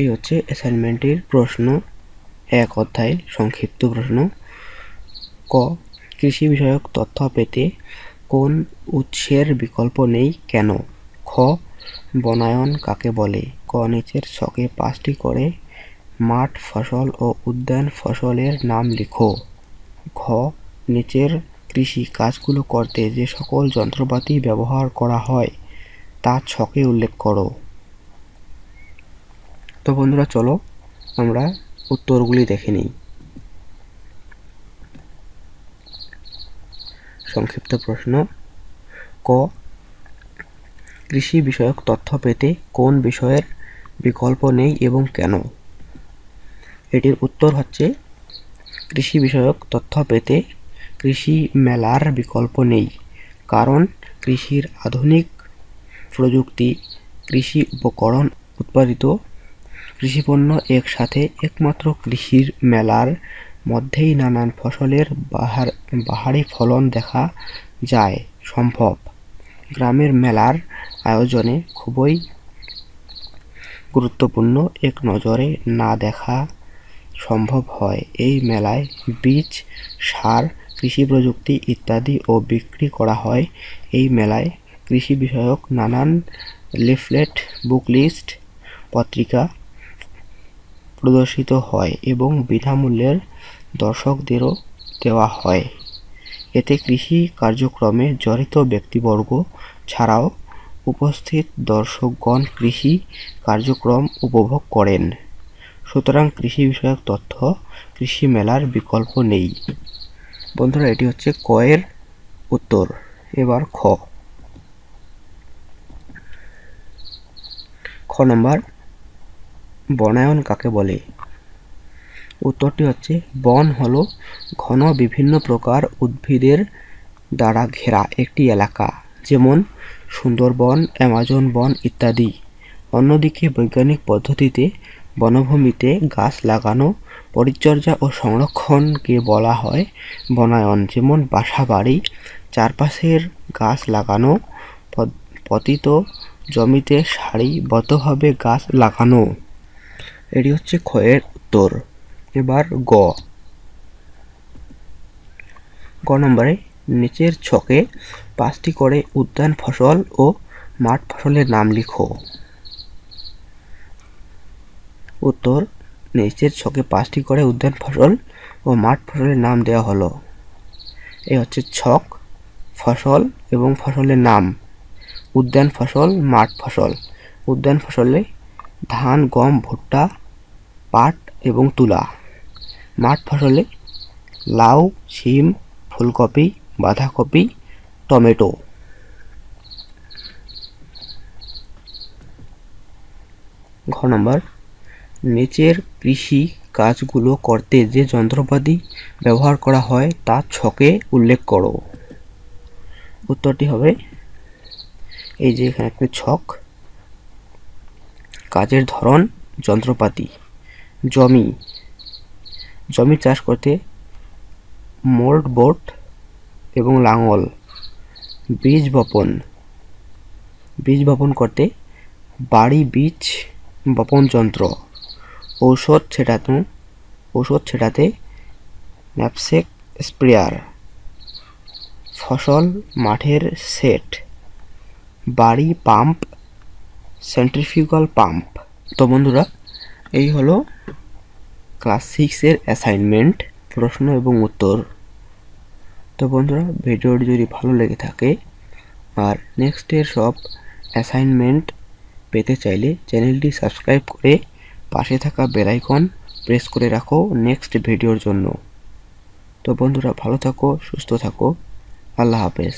এই হচ্ছে অ্যাসাইনমেন্টের প্রশ্ন। এক অধ্যায়, সংক্ষিপ্ত প্রশ্ন। ক, কৃষি বিষয়ক তথ্য পেতে কোন উৎসের বিকল্প নেই কেন? খ, বনায়ন কাকে বলে? ক, নিচের ছকে পাঁচটি করে মাঠ, ফসল ও উদ্যান ফসলের নাম লিখো। ঘ, নিচের কৃষি কাজগুলো করতে যে সকল যন্ত্রপাতি ব্যবহার করা হয়, তা ছকে উল্লেখ করো। তো বন্ধুরা চলো আমরা উত্তরগুলি দেখে নিই। সংক্ষিপ্ত প্রশ্ন, ক, কৃষি বিষয়ক তথ্য পেতে কোন বিষয়ের বিকল্প নেই এবং কেন? এটির উত্তর হচ্ছে, কৃষি বিষয়ক তথ্য পেতে কৃষি মেলার বিকল্প নেই, কারণ কৃষির আধুনিক প্রযুক্তি কৃষি উপকরণ উৎপাদিত কৃষিপণ্য একসাথে একমাত্র কৃষির মেলার মধ্যেই নানান ফসলের বাহার, বাহারি ফলন দেখা যায় সম্ভব। গ্রামের মেলার আয়োজনে খুবই গুরুত্বপূর্ণ এক নজরে না দেখা সম্ভব হয়। এই মেলায় বীজ, সার, কৃষি প্রযুক্তি ইত্যাদি ও বিক্রি করা হয়। এই মেলায় কৃষি বিষয়ক নানান লিফলেট, বুক লিস্ট, পত্রিকা প্রদর্শিত হয় এবং বিনামূল্যের দর্শকদেরও দেওয়া হয়। এতে কৃষি কার্যক্রমে জড়িত ব্যক্তিবর্গ ছাড়াও উপস্থিত দর্শকগণ কৃষি কার্যক্রম উপভোগ করেন। সুতরাং কৃষি বিষয়ক তথ্য, কৃষি মেলার বিকল্প নেই। বন্ধুরা, এটি হচ্ছে কয়ের উত্তর। এবার খ। খ নম্বর বনায়ন কাকে বলে? উত্তরটি হচ্ছে, বন হলো ঘন বিভিন্ন প্রকার উদ্ভিদের দ্বারা ঘেরা একটি এলাকা, যেমন সুন্দরবন, অ্যামাজন বন ইত্যাদি। অন্যদিকে বৈজ্ঞানিক পদ্ধতিতে বনভূমিতে গাছ লাগানো, পরিচর্যা ও সংরক্ষণকে বলা হয় বনায়ন, যেমন বাসা বাড়ি চারপাশের গাছ লাগানো পতিত জমিতে সারিবদ্ধভাবে গাছ লাগানো। এটি হচ্ছে ক্ষয়ের উত্তর। এবার গ। গ নম্বরে নিচের ছকে পাঁচটি করে উদ্যান ফসল ও মাঠ ফসলের নাম লিখো। উত্তর, নিচের ছকে পাঁচটি করে উদ্যান ফসল ও মাঠ ফসলের নাম দেওয়া হলো। এই হচ্ছে ছক, ফসল এবং ফসলের নাম। উদ্যান ফসল, মাঠ ফসল। উদ্যান ফসলে ধান, গম, ভুট্টা, পাট এবং তুলা। মাঠ ফসলে লাউ, শিম, ফুলকপি, বাঁধাকপি, টমেটো। ঘ নম্বর, নিচের কৃষি কাজগুলো করতে যে যন্ত্রপাতি ব্যবহার করা হয় তা ছকে উল্লেখ করো। উত্তরটি হবে, এই যে এখানে একটা ছক কাজের ধরন, যন্ত্রপাতি, জমি। জমি চাষ করতে মোল্ড বোট এবং লাঙল, বীজ বপন। বীজ বপন করতে বাড়ি বীজ বপন যন্ত্র। ঔষধ ছেটাতে ঔষধ ছেটাতে ন্যাপসেক স্প্রেয়ার। ফসল মাঠের সেট, বাড়ি পাম্প সেন্ট্রিফিউগাল পাম্প তো বন্ধুরা, এই হলো ক্লাস সিক্সের অ্যাসাইনমেন্ট প্রশ্ন এবং উত্তর। তো বন্ধুরা, ভিডিওটি যদি ভালো লেগে থাকে, আর নেক্সটের সব অ্যাসাইনমেন্ট পেতে চাইলে চ্যানেলটি সাবস্ক্রাইব করে পাশে থাকা বেলাইকন প্রেস করে রাখো নেক্সট ভিডিওর জন্য। তো বন্ধুরা, ভালো থাকো, সুস্থ থাকো। আল্লাহ হাফেজ।